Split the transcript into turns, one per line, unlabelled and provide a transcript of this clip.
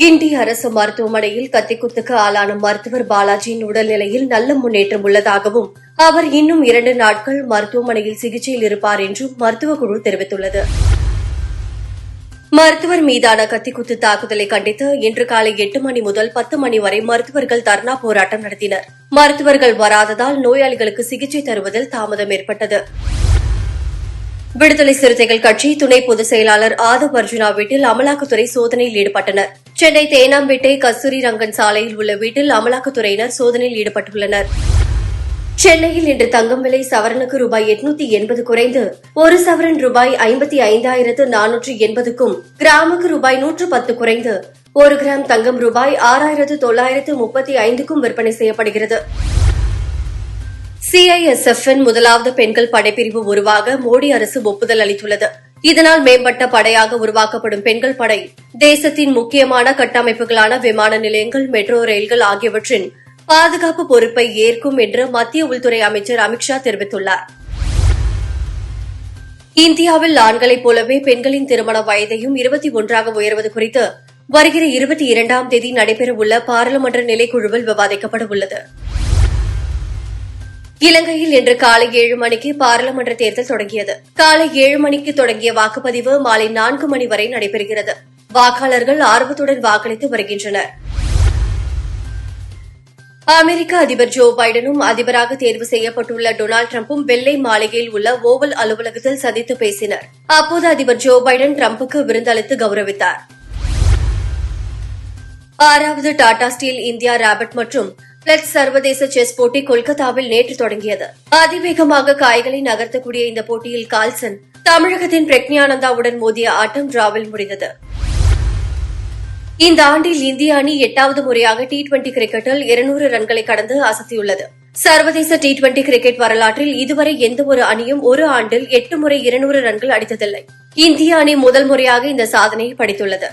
கிண்டி அரசு மருத்துவமனையில் கத்திக்குத்துக்கு ஆளான மருத்துவர் பாலாஜியின் உடல்நிலையில் நல்ல முன்னேற்றம் உள்ளதாகவும் அவர் இன்னும் இரண்டு நாட்கள் மருத்துவமனையில் சிகிச்சையில் இருப்பார் என்றும் மருத்துவக் குழு தெரிவித்துள்ளது. மருத்துவர் மீதான கத்திக்குத்து தாக்குதலை கண்டித்து இன்று காலை எட்டு மணி முதல் பத்து மணி வரை மருத்துவர்கள் தர்ணா போராட்டம் நடத்தினர். மருத்துவர்கள் வராததால் நோயாளிகளுக்கு சிகிச்சை தருவதில் தாமதம் ஏற்பட்டது. விடுதலை சிறுத்தைகள் கட்சி துணை பொதுச் செயலாளர் ஆதவ் அர்ஜுனா வீட்டில் அமலாக்கத்துறை சோதனையில் ஈடுபட்டனர். சென்னை தேனாம்பேட்டை கஸ்தூரி ரங்கன் சாலையில் உள்ள வீட்டில் அமலாக்கத்துறையினர் சோதனையில் ஈடுபட்டுள்ளனர். சென்னையில் இன்று தங்கம் விலை சவரனுக்கு ரூபாய் எட்நூத்தி எண்பது குறைந்து ஒரு சவரன் ரூபாய் ஐம்பத்தி ஐந்தாயிரத்து நானூற்று எண்பதுக்கும் கிராமுக்கு ரூபாய் நூற்று பத்து குறைந்து ஒரு கிராம் தங்கம் ரூபாய் ஆறாயிரத்து தொள்ளாயிரத்து முப்பத்தி ஐந்துக்கும் விற்பனை செய்யப்படுகிறது. சிஐஎஸ்எஃப் முதலாவது பெண்கள் படைப்பிரிவு உருவாக மோடி அரசு ஒப்புதல் அளித்துள்ளது. இதனால் மேம்பட்ட படையாக உருவாக்கப்படும் பெண்கள் படை தேசத்தின் முக்கியமான கட்டமைப்புகளான விமான நிலையங்கள் மெட்ரோ ரயில்கள் ஆகியவற்றின் பாதுகாப்பு பொறுப்பை ஏற்கும் என்று மத்திய உள்துறை அமைச்சர் அமித்ஷா தெரிவித்துள்ளார். இந்தியாவில் ஆண்களைப் போலவே பெண்களின் திருமண வயதையும் இருபத்தி ஒன்றாக உயர்வது குறித்து வருகிற இருபத்தி இரண்டாம் தேதி நடைபெறவுள்ள பாராளுமன்ற நிலைக்குழுவில் விவாதிக்கப்பட உள்ளது இலங்கையில் இன்று காலை ஏழு மணிக்கு பாராளுமன்ற தேர்தல் தொடங்கியது. காலை ஏழு மணிக்கு தொடங்கிய வாக்குப்பதிவு மாலை நான்கு மணி வரை நடைபெறுகிறது. வாக்காளர்கள் ஆர்வத்துடன் வாக்களித்து வருகின்றனர். அமெரிக்க அதிபர் ஜோ பைடனும் அதிபராக தேர்வு செய்யப்பட்டுள்ள டொனால்டு டிரம்பும் வெள்ளை மாளிகையில் உள்ள ஓவல் அலுவலகத்தில் சந்தித்து பேசினர். அப்போது அதிபர் ஜோ பைடன் டிரம்புக்கு விருந்தளித்து கௌரவித்தார். ஆறாவது டாடா ஸ்டீல் இந்தியா ராபர்ட் மற்றும் பிளட் சர்வதேச செஸ் போட்டி கொல்கத்தாவில் நேற்று தொடங்கியது. அதிவேகமாக காய்களை நகர்த்தக்கூடிய இந்த போட்டியில் கால்சன் தமிழகத்தின் பிரக்ஞானந்தாவுடன் மோதிய ஆட்டம் டிராவில் முடிந்தது. இந்த ஆண்டில் இந்திய அணி எட்டாவது முறையாக டி டுவெண்டி கிரிக்கெட்டில் இருநூறு ரன்களை கடந்து அசத்தியுள்ளது. சர்வதேச டி டுவெண்டி கிரிக்கெட் வரலாற்றில் இதுவரை எந்தவொரு அணியும் ஒரு ஆண்டில் எட்டு முறை இருநூறு ரன்கள் அடித்ததில்லை. இந்திய அணி முதல் முறையாக இந்த சாதனையை படைத்துள்ளது.